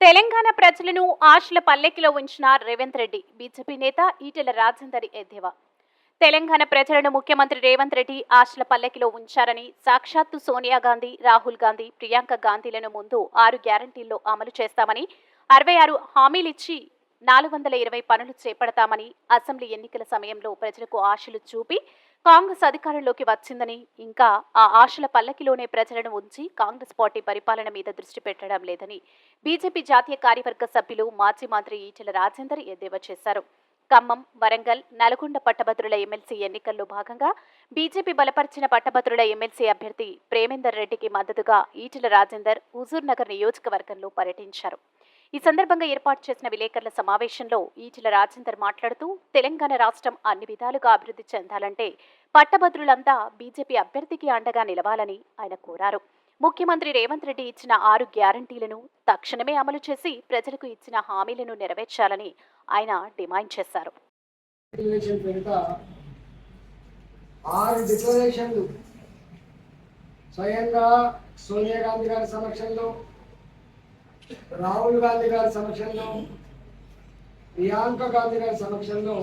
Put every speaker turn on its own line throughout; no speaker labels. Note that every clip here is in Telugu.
తెలంగాణ ప్రజలను ఆశల పల్లెకిలో ఉంచిన రేవంత్ రెడ్డి బీజేపీ నేత ఈటెల రాజేందర్ ఎద్దేవా. తెలంగాణ ప్రజలను ముఖ్యమంత్రి రేవంత్ రెడ్డి ఆశల పల్లెకిలో ఉంచారని సాక్షాత్తు సోనియా గాంధీ రాహుల్ గాంధీ ప్రియాంక గాంధీలను ముందు ఆరు గ్యారంటీల్లో అమలు చేస్తామని అరవై ఆరు హామీలిచ్చి నాలుగు వందల ఇరవై పనులు చేపడతామని అసెంబ్లీ ఎన్నికల సమయంలో ప్రజలకు ఆశలు చూపి కాంగ్రెస్ అధికారంలోకి వచ్చిందని ఇంకా ఆ ఆశల పల్లకిలోనే ప్రజలను ఉంచి కాంగ్రెస్ పార్టీ పరిపాలన మీద దృష్టి పెట్టడం లేదని బీజేపీ జాతీయ కార్యవర్గ సభ్యులు మాజీ మంత్రి ఈటెల రాజేందర్ ఎద్దేవా చేశారు. ఖమ్మం వరంగల్ నల్గొండ పట్టభద్రుల ఎమ్మెల్సీ ఎన్నికల్లో భాగంగా బీజేపీ బలపరిచిన పట్టభద్రుల ఎమ్మెల్సీ అభ్యర్థి ప్రేమేందర్ రెడ్డికి మద్దతుగా ఈటెల రాజేందర్ హుజూర్ నగర్ నియోజకవర్గంలో పర్యటించారు. ఈ సందర్భంగా ఏర్పాటు చేసిన విలేకరుల సమావేశంలో ఈటెల రాజేందర్ మాట్లాడుతూ తెలంగాణ రాష్ట్రం అన్ని విధాలుగా అభివృద్ధి చెందాలంటే పట్టభద్రులంతా బీజేపీ అభ్యర్థికి అండగా నిలవాలని ఆయన కోరారు. ముఖ్యమంత్రి రేవంత్ రెడ్డి ఇచ్చిన ఆరు గ్యారంటీలను తక్షణమే అమలు చేసి ప్రజలకు ఇచ్చిన హామీలను నెరవేర్చాలని ఆయన డిమాండ్ చేశారు.
ఆరు డిక్లరేషన్లు స్వయంగా సోనియా గాంధీ గారి సమక్షంలో రాహుల్ గాంధీ గారి సమక్షంలో ప్రియాంక గాంధీ గారి సమక్షంలో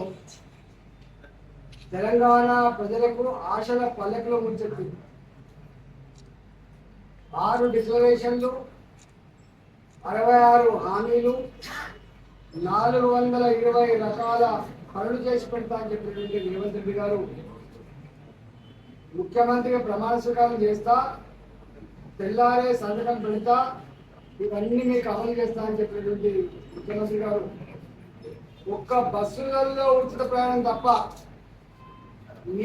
తెలంగాణ ప్రజలకు ఆశల పల్లెకులో ముంచెత్తింది ఆరు డిక్లరేషన్లు అరవై ఆరు హామీలు నాలుగు వందల ఇరవై రకాల పనులు చేసి పెడతా అని చెప్పినటువంటి రేవంత్ రెడ్డి గారు. ముఖ్యమంత్రిగా ప్రమాణ స్వీకారం చేస్తా తెల్లారే సంతకం పెడతా ఇవన్నీ మీకు అమలు చేస్తా అని చెప్పినటువంటి ముఖ్యమంత్రి గారు ఒక్క బస్సులలో ఉచిత ప్రయాణం తప్ప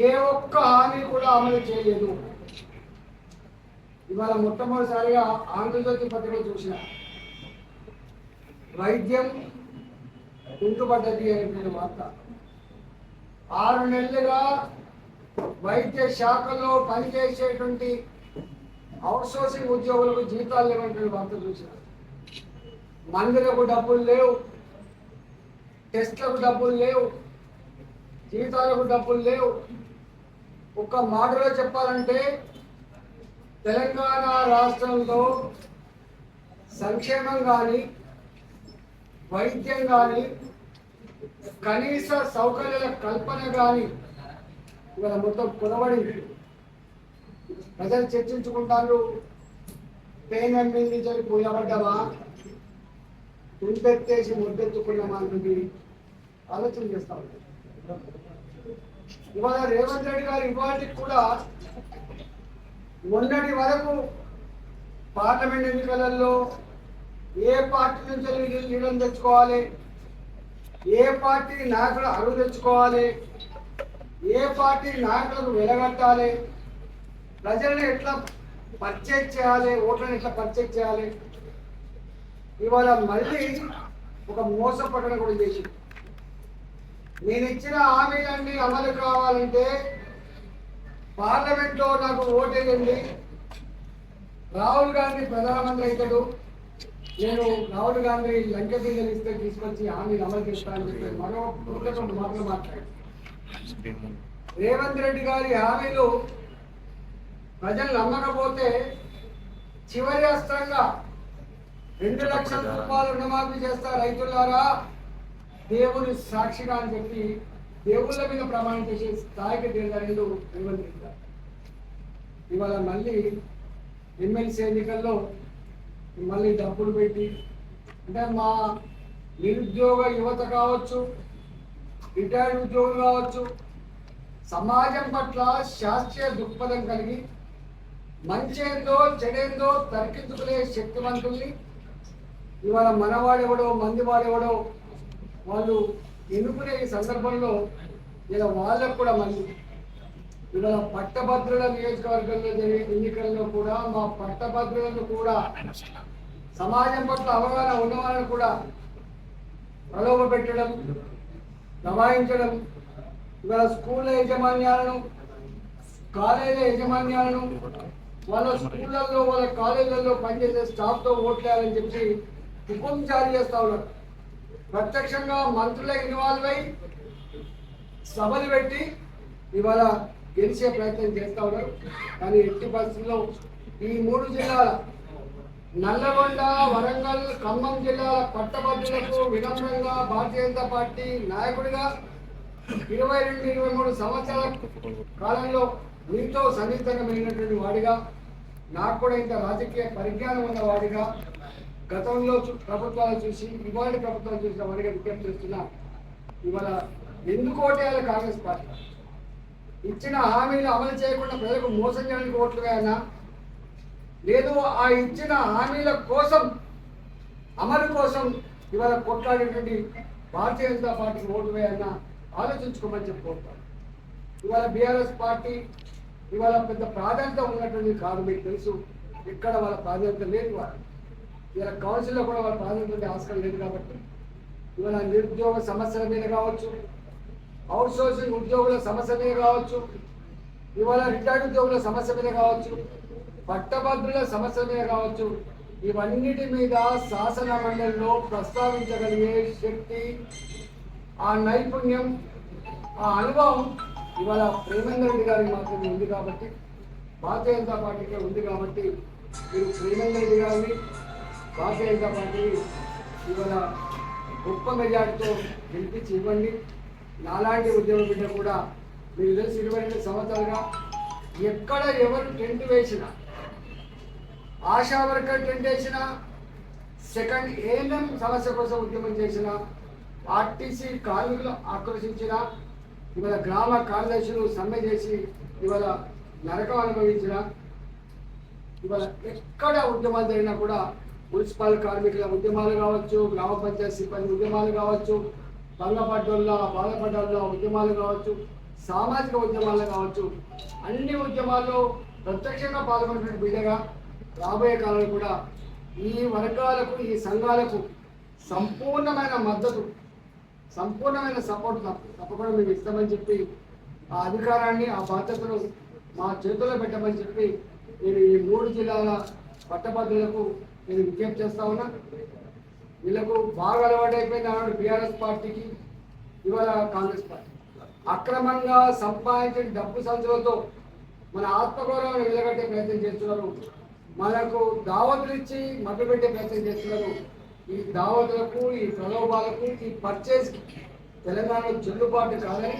ఏ ఒక్క హామీ కూడా అమలు చేయలేదు. ఇవాళ మొట్టమొదటిసారిగా ఆంధ్రజ్యోతి పత్రికలో చూసిన వైద్యం కుంటుపడ్డది అనేటువంటి వార్త. ఆరు నెలలుగా వైద్య శాఖలో పనిచేసేటువంటి అవుట్సోర్సింగ్ ఉద్యోగులకు జీతాలు లేవంటే వార్త చూసిన మందులకు డబ్బులు లేవు. టెస్ట్లకు డబ్బులు లేవు. జీతాలకు డబ్బులు లేవు. ఒక్క మాటలో చెప్పాలంటే తెలంగాణ రాష్ట్రంలో సంక్షేమం కానీ వైద్యం కానీ కనీస సౌకర్యాల కల్పన కానీ ఇవాళ మొత్తం కొనబడింది. ప్రజలు చర్చించుకుంటారు. పెయిన్ అందించాలి పోయబడ్డావా తుంపెత్తేసి ముద్దెత్తుకున్నామా అన్నది ఆలోచన చేస్తా ఇవాళ రేవంత్ రెడ్డి గారు ఇవాటికి కూడా మొన్నటి వరకు పార్లమెంట్ ఎన్నికలలో ఏ పార్టీ నుంచి నీళ్ళని తెచ్చుకోవాలి? ఏ పార్టీ నాయకులు అరువు తెచ్చుకోవాలి? ఏ పార్టీ నాయకులకు వెలగట్టాలి? ప్రజల్ని ఎట్లా పర్చేజ్ చేయాలి? ఓట్లను ఎట్లా పర్చేజ్ చేయాలి? ఇవాళ మళ్ళీ ఒక మోసపట్టడం కూడా చేసి నేను ఇచ్చిన హామీలన్నీ అమలు కావాలంటే పార్లమెంట్లో నాకు ఓటేయండి రాహుల్ గాంధీ ప్రధానమంత్రి అవుతాడు. నేను రాహుల్ గాంధీ లంక బిల్లులు ఇస్తే తీసుకొచ్చి హామీలు అమలు చేస్తానని చెప్పి మరో రెండు మాటలు మాట్లాడారు రేవంత్ రెడ్డి గారి హామీలు ప్రజలు నమ్మకపోతే చివరి అస్త్రంగా రెండు లక్షల రూపాయలు రుణమాఫీ చేస్తా రైతులారా దేవుని సాక్షిగా అని చెప్పి దేవుళ్ళ మీద ప్రమాణం చేసే స్థాయికి రెడ్డి గారు ఇవాళ మళ్ళీ ఎమ్మెల్సీ ఎన్నికల్లో మళ్ళీ డబ్బులు పెట్టి అంటే మా నిరుద్యోగ యువత కావచ్చు రిటైర్డ్ ఉద్యోగులు కావచ్చు సమాజం పట్ల శాస్త్రీయ దృక్పథం కలిగి మంచేందో చెడేందో తర్కించుకునే శక్తివంతుల్ని ఇవాళ మనవాడెవడో మంది వాడెవడో వాళ్ళు ఎన్నుకునే ఈ సందర్భంలో ఇలా వాళ్ళకు కూడా మంది ఇలా పట్టభద్రుల నియోజకవర్గంలో జరిగే ఎన్నికల్లో కూడా మా పట్టభద్రులను కూడా సమాజం పట్ల అవగాహన ఉన్నవాళ్ళని కూడా ప్రలోభ పెట్టడం దబాయించడం ఇవాళ స్కూళ్ళ యాజమాన్యాలను కాలేజీల యాజమాన్యాలను వాళ్ళ స్కూళ్ళల్లో వాళ్ళ కాలేజీలలో పనిచేసే స్టాఫ్తో ఓట్లేయాలని చెప్పి హుకుం జారీ చేస్తా ఉన్నారు. ప్రత్యక్షంగా మంత్రులే ఇన్వాల్వ్ అయి సభలు పెట్టి ఇవాళ గెలిచే ప్రయత్నం చేస్తా ఉన్నారు. కానీ ఎట్టి పరిస్థితుల్లో ఈ మూడు జిల్లాల నల్లగొండ వరంగల్ ఖమ్మం జిల్లాల పట్టభద్రులకు వినమ్రంగా భారతీయ జనతా పార్టీ నాయకుడిగా ఇరవై రెండు ఇరవై మూడు సంవత్సరాల కాలంలో నీతో సన్నిహితమైనటువంటి వాడిగా నాకు కూడా ఇంత రాజకీయ పరిజ్ఞానం ఉన్న వాడిగా గతంలో చూ- ప్రభుత్వాలు చూసి ఇవాళ ప్రభుత్వాలు చూసిన వాడిగా విజ్ఞప్తి చేస్తున్నా. ఇవాళ ఎందుకు ఓటేయాలి కాంగ్రెస్ పార్టీ? ఇచ్చిన హామీలు అమలు చేయకుండా ప్రజలకు మోసం చేయడానికి ఓట్లు వేయనా లేదు ఆ ఇచ్చిన హామీల కోసం అమలు కోసం ఇవాళ కొట్లాడేటువంటి భారతీయ జనతా పార్టీకి ఓటు వేయన్నా ఆలోచించుకోమని చెప్పుకుంటాను ఇవాళ బీఆర్ఎస్ పార్టీ ఇవాళ పెద్ద ప్రాధాన్యత ఉన్నటువంటి కాదు మీకు తెలుసు. ఇక్కడ వాళ్ళ ప్రాధాన్యత లేదు వాళ్ళు ఇవాళ కౌన్సిల్లో కూడా వాళ్ళ ప్రాధాన్యత ఆస్కారం లేదు కాబట్టి. ఇవాళ నిరుద్యోగ సమస్యల మీద కావచ్చు అవుట్ సోర్సింగ్ ఉద్యోగుల సమస్య మీద కావచ్చు ఇవాళ రిటైర్డ్ ఉద్యోగుల సమస్య మీద కావచ్చు పట్టభద్రుల సమస్య మీద కావచ్చు ఇవన్నిటి మీద శాసన మండలిలో ప్రస్తావించగలిగే శక్తి ఆ నైపుణ్యం ఆ అనుభవం ఇవాళ ప్రేమేంద్ర రెడ్డి గారికి మాత్రమే ఉంది కాబట్టి భారతీయ జనతా పార్టీకే ఉంది కాబట్టి మీరు ప్రేమేంద్ర రెడ్డి గారిని భారతీయ జనతా పార్టీ ఇవాళ గొప్ప మెజార్టీతో గెలిపించి ఇవ్వండి. నాలాంటి ఉద్యమ బిడ్డ కూడా మీరు తెలిసి ఇరవై రెండు సంవత్సరాలుగా ఎక్కడ ఎవరు టెంట్ వేసినా ఆశా వర్కర్ టెంట్ వేసినా సెకండ్ ఏఎన్ఎం సమస్య కోసం ఉద్యమం చేసిన ఆర్టీసీ కార్మికులు ఆక్రోశించిన ఇవాళ గ్రామ కార్యదర్శులు సమ్మె చేసి ఇవాళ నరకం అనుభవించిన ఇవాళ ఎక్కడ ఉద్యమాలు జరిగినా కూడా మున్సిపల్ కార్మికుల ఉద్యమాలు కావచ్చు గ్రామ పంచాయతీ సిబ్బంది ఉద్యమాలు కావచ్చు భంగపడ్డోళ్ళ బాధపడ్డోళ్ళ ఉద్యమాలు కావచ్చు సామాజిక ఉద్యమాలు కావచ్చు అన్ని ఉద్యమాల్లో ప్రత్యక్షంగా పాల్గొన్నటువంటి బిడ్డగా రాబోయే కాలంలో కూడా ఈ వర్గాలకు ఈ సంఘాలకు సంపూర్ణమైన మద్దతు సంపూర్ణమైన సపోర్ట్ తప్పకుండా మేము ఇస్తామని చెప్పి ఆ అధికారాన్ని ఆ బాధ్యతను మా చేతుల్లో పెట్టమని చెప్పి నేను ఈ మూడు జిల్లాల పట్టభద్రులకు నేను విజ్ఞప్తి చేస్తా ఉన్నా. వీళ్ళకు బాగా అలవాటైపోయింది ఆనాడు బీఆర్ఎస్ పార్టీకి ఇవాళ కాంగ్రెస్ పార్టీ. అక్రమంగా సంపాదించిన డబ్బు సంచులతో మన ఆత్మగౌరవాన్ని నిలబెట్టే ప్రయత్నం చేస్తున్నారు. మనకు దావతులు ఇచ్చి మభ్యపెట్టే ప్రయత్నం చేస్తున్నారు. ఈ దావతులకు ఈ ప్రలోభాలకు ఈ పర్చేస్కి తెలంగాణలో చెల్లుబాటు కాదని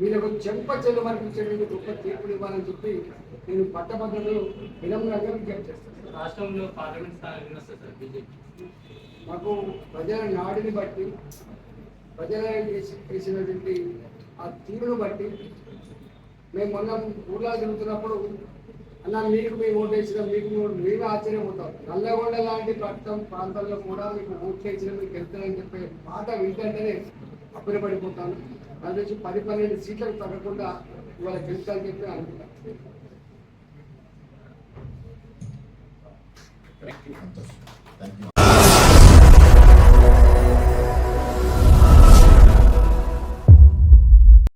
వీళ్ళకు చెంప చెల్లు మనిపించేటువంటి గొప్ప తీర్పులు ఇవ్వాలని చెప్పి నేను పట్టభద్రులు వినమ్రంగా విజ్ఞప్తి చేస్తాను.
రాష్ట్రంలో పార్లమెంట్ బీజేపీ?
మాకు ప్రజల నాడిని బట్టి ప్రజల చేసి- చేసినటువంటి ఆ తీరును బట్టి మేము మొన్న ఊళ్ళో తిరుగుతున్నప్పుడు అన్న మీకు మేము ఓటు మీకు మేము ఆశ్చర్యం అవుతాం ఆశ్చర్యపోతాం. నల్లగొండ లాంటి ప్రాంతం ప్రాంతాల్లో కూడా మీకు ఓట్లు చేసిన మీకు వెళ్తారని చెప్పే మాట వింటేనే అప్పుడపడిపోతాను అది నుంచి పది పన్నెండు సీట్లకు తగ్గకుండా ఇవాళ గెలుస్తారని చెప్పి అనుకుంటాను
సంతోషం థ్యాంక్